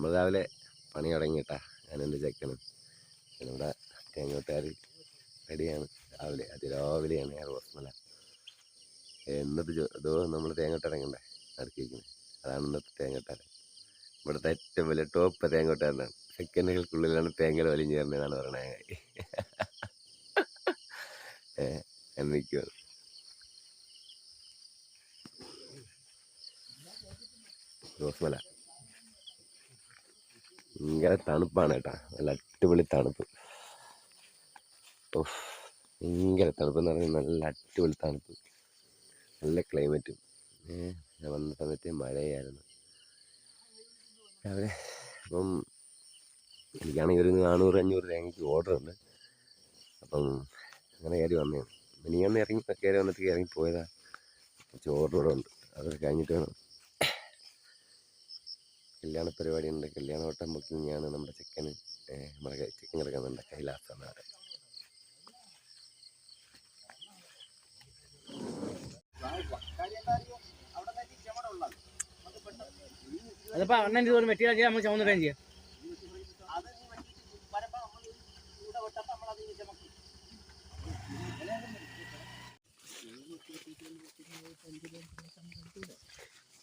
നമ്മൾ രാവിലെ പണി തുടങ്ങിയിട്ടാ ഞാനെന്റെ ചെക്കനും ഇവിടെ തേങ്ങോട്ടുകാർ റെഡിയാണ്. രാവിലെ അതിരാവിലെയാണ് ഞാൻ റോസ്മല. എന്നിട്ട് ഇതോ നമ്മൾ തേങ്ങോട്ട് ഇറങ്ങണ്ടേ? അടുക്കിയിരിക്കുന്നത് അതാണ് ഇന്നത്തെ തേങ്ങോട്ടാരൻ ഇവിടുത്തെ ഏറ്റവും വലിയ ടോപ്പ് തേങ്ങോട്ടാരനാണ് സെക്കൻഡുകൾക്കുള്ളിലാണ് തേങ്ങൽ വലിഞ്ഞു കയറുന്നതെന്നാണ് പറയണത് ഏഹ് എന്നിരിക്കുവാണ് റോസ്മല. ഭയങ്കര തണുപ്പാണ് കേട്ടോ. നല്ല അടിപൊളി തണുപ്പ്. ഭയങ്കര തണുപ്പ് എന്ന് പറഞ്ഞാൽ നല്ല അടിപൊളി തണുപ്പ്. നല്ല ക്ലൈമറ്റും ഞാൻ വന്ന സമയത്ത് മഴയായിരുന്നു. രാവിലെ അപ്പം എനിക്കാണെങ്കിൽ ഒരു നാനൂറ് അഞ്ഞൂറ് തേങ്ങയ്ക്ക് ഓർഡർ ഉണ്ട്. അപ്പം അങ്ങനെ കയറി വന്നതാണ്. ഒന്ന് ഇറങ്ങി കയറി വന്നിട്ട് ഇറങ്ങി പോയതാ. ഓർഡർ ഉണ്ട്. അതൊക്കെ കഴിഞ്ഞിട്ട് വേണം. കല്യാണ പരിപാടി ഉണ്ട് കല്യാണ വട്ടം ബുക്കിംഗ് ആണ് നമ്മുടെ ചെക്കന് നമ്മുടെ ചെക്കൻ കിടക്കുന്നുണ്ട്. കൈലാസ എന്നാണ് അതിപ്പോ അണ്ണൻ ഇതുപോലെ മെറ്റീരിയൽ ചെയ്യാൻ നമ്മൾ ചെയ്യാം.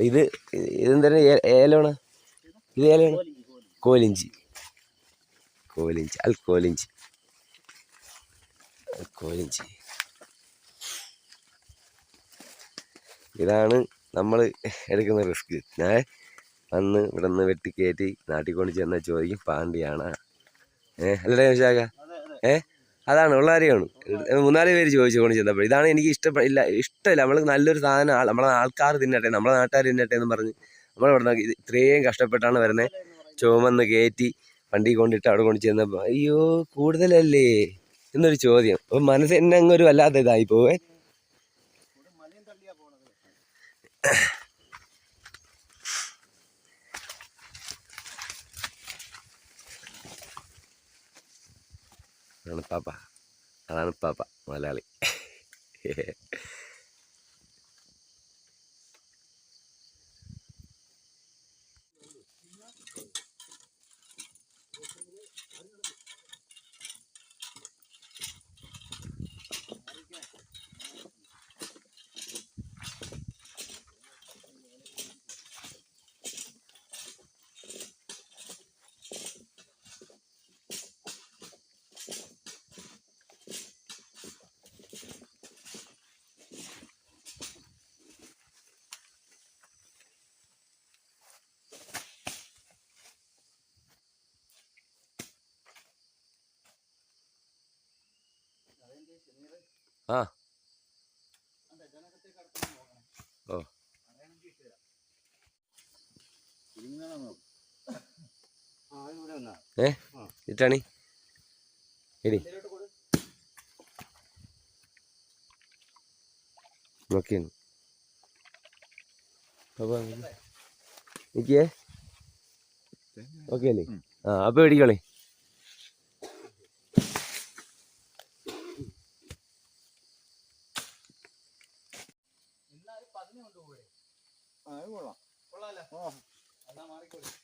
ഇത് ഇതെന്താ ഏലമാണ്? ഇത് ഏലാണ് കോലിഞ്ചി കോലിഞ്ചി. അൽ കോലിഞ്ചി. കോലിഞ്ചി. ഇതാണ് നമ്മൾ എടുക്കുന്ന റിസ്ക്. ഞാൻ വന്ന് ഇവിടെ നിന്ന് വെട്ടിക്കയറ്റി നാട്ടിൽ കൊണ്ട് ചെന്നാൽ ചോദിക്കും പാണ്ടിയാണ്? ഏ അല്ലേ വിശാഖ ഏ അതാണ് ഉള്ള കാര്യമാണ് മൂന്നാൽ പേര് ചോദിച്ചു കൊണ്ട് ചെന്നപ്പോൾ ഇതാണ് എനിക്ക് ഇഷ്ടപ്പെടില്ല ഇഷ്ടമില്ല നമ്മൾ നല്ലൊരു സാധനം നമ്മളെ ആൾക്കാർ തിന്നട്ടെ നമ്മളെ നാട്ടുകാർ തിന്നട്ടെ എന്ന് പറഞ്ഞ് നമ്മളിവിടെ ഇത്രയും കഷ്ടപ്പെട്ടാണ് വരുന്നത് ചുമന്ന് കയറ്റി വണ്ടി കൊണ്ടിട്ട് അവിടെ കൊണ്ട് ചെന്നപ്പോൾ അയ്യോ കൂടുതലല്ലേ? എന്നൊരു ചോദ്യം. അപ്പം മനസ്സ് എന്നെ അങ്ങ് ഒരു വല്ലാത്ത ഇതായി പോവേ. അതാണ് പാപ്പ. അതാണ് പാപ്പ മലയാളി. ഏ? ഇട്ടാണി? എടി നോക്കിയാണ് നിക്കേ ഓക്കെ അല്ലേ? ആ അത് മേടിക്കോളേ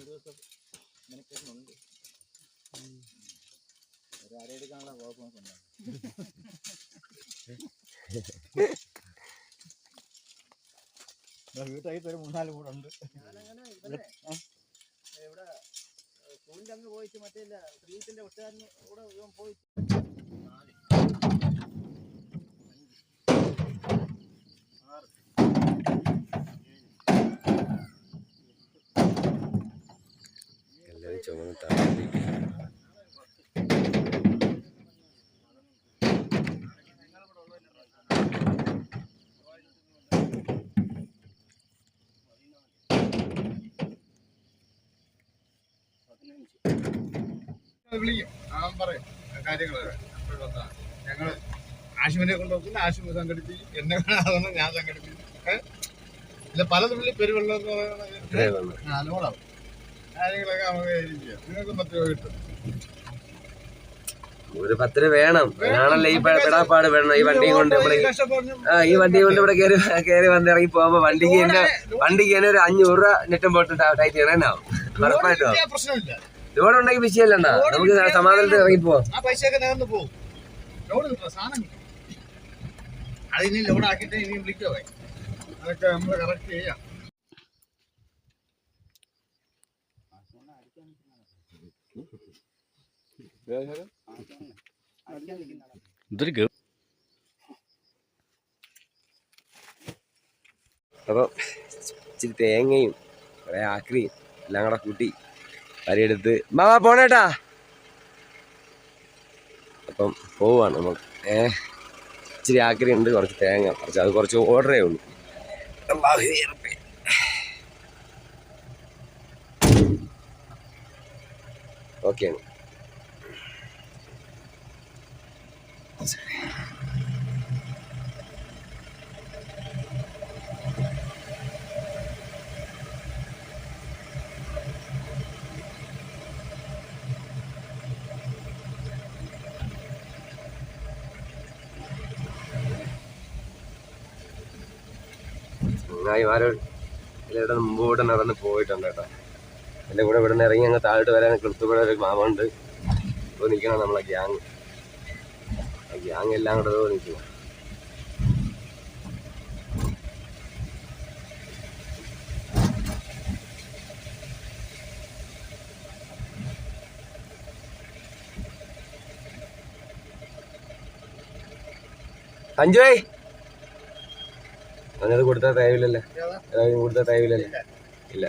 ഒരു ദിവസം മെനക്കെടുന്നുണ്ട് ഒരു അരയെടുക്കാനുള്ള കുഴപ്പമൊക്കെ ഉണ്ടാകും. വീട്ടായിട്ട് ഒരു മൂന്നാൽ കൂടെ ഉണ്ട്. ഇവിടെ സ്കൂളിന്റെ അങ്ങ് പോയിട്ട് മറ്റേ ഇല്ല ശ്രീത്തിന്റെ ഒട്ടുകാരന് കൂടെ ഇവൻ ആറ് എല്ലാവരും ചുമന്ന് താഴേക്ക് വിളിക്കും. ഞാൻ പറയാം കാര്യങ്ങൾ ഞങ്ങൾ വന്നാ ആശുവിനെ കൊണ്ട് നോക്കില്ല ആശുപത്രി സംഘടിപ്പിക്കും എന്നെ കാണാതെ ഞാൻ സംഘടിപ്പിച്ചു. ഇല്ല പല തുള്ളി പെരുവെള്ളം എന്ന് ഇത്രേ പറയുന്നത് വന്നു. ആ, ലോഡാവും കാര്യങ്ങളൊക്കെ നമുക്ക് ചെയ്യാം നിങ്ങൾക്ക് പത്ത് രൂപ കിട്ടും. ഒരു പത്തിന് വേണം. ഞാണല്ലോ ഈ പിടാപ്പാട് വേണം ഈ വണ്ടി കൊണ്ട് നമ്മൾ ഈ ആ ഈ വണ്ടി കൊണ്ട് ഇവിടെ കയറി കയറി വന്നിറങ്ങി പോകുമ്പോ വണ്ടിക്ക് തന്നെ വണ്ടിക്ക് തന്നെ ഒരു അഞ്ഞൂറ് രൂപ നെറ്റും പോട്ട് ടൈറ്റ് ചെയ്യണം ഉറപ്പായിട്ടോ ലോഡ് ഉണ്ടെങ്കിൽ വിഷയമല്ലണ്ണ നമുക്ക് സമാധാനത്തിൽ ഇറങ്ങി പോവാം. ആ പൈസയൊക്കെ നേർന്ന് പോകും ലോഡ് കിട്ടും സാധനം കിട്ടും അത് ഇനി വിളിക്കോ അതൊക്കെ നമ്മൾ കറക്റ്റ് ചെയ്യാം അപ്പോൾ ഇച്ചിരി തേങ്ങയും കുറേ ആക്രിയും എല്ലാം കൂടെ കൂട്ടി വരിയെടുത്ത് മാവാ പോണേട്ടാ. അപ്പം പോവാണ് നമ്മൾ ഏ ഇച്ചിരി ആക്രി ഉണ്ട് കുറച്ച് തേങ്ങ കുറച്ച് അത് കുറച്ച് ഓർഡറേ ഉള്ളൂ റബ്ബേ. ഓക്കെയാണ് ചങ്ങായിമാരോ ഇവിടെ മുമ്പോട്ട് നടന്ന് പോയിട്ടുണ്ട് കേട്ടോ. എന്റെ കൂടെ ഇവിടെ നിന്ന് ഇറങ്ങി അങ്ങ് താഴോട്ട് വരാൻ കൃത്യപ്പെടെ ഒരു മാമുണ്ട് ഇപ്പോൾ നിൽക്കണം നമ്മളെ ഗ്യാങ്. ആ ഗ്യാങ് എല്ലാം കൂടെ നിൽക്കണം അഞ്ചുവേ അവനത് കൊടുത്താൽ തയ്വില്ലല്ലേ കൊടുത്താൽ തയ്വില്ലല്ലേ ഇല്ല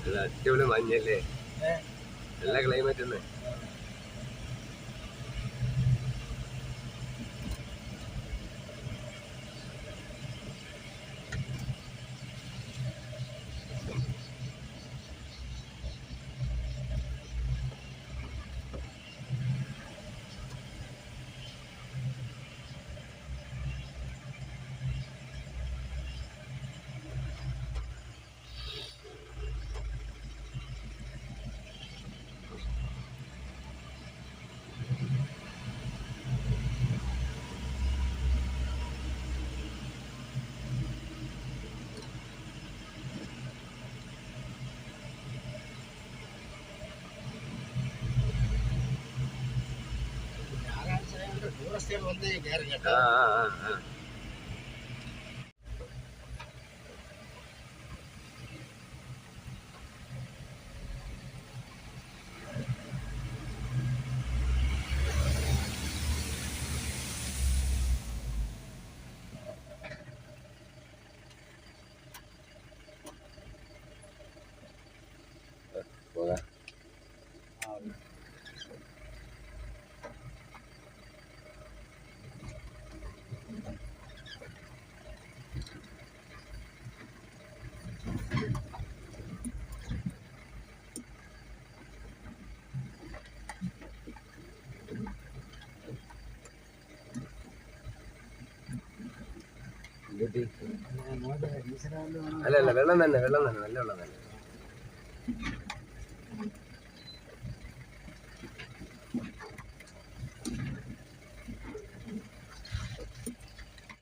ഇത് അടിപൊളി മഞ്ഞല്ലേ? നല്ല ക്ലൈമറ്റ് തന്നെ வந்து അല്ല അല്ല വെള്ളം തന്നെ വെള്ളം തന്നെ നല്ല വെള്ളം തന്നെ.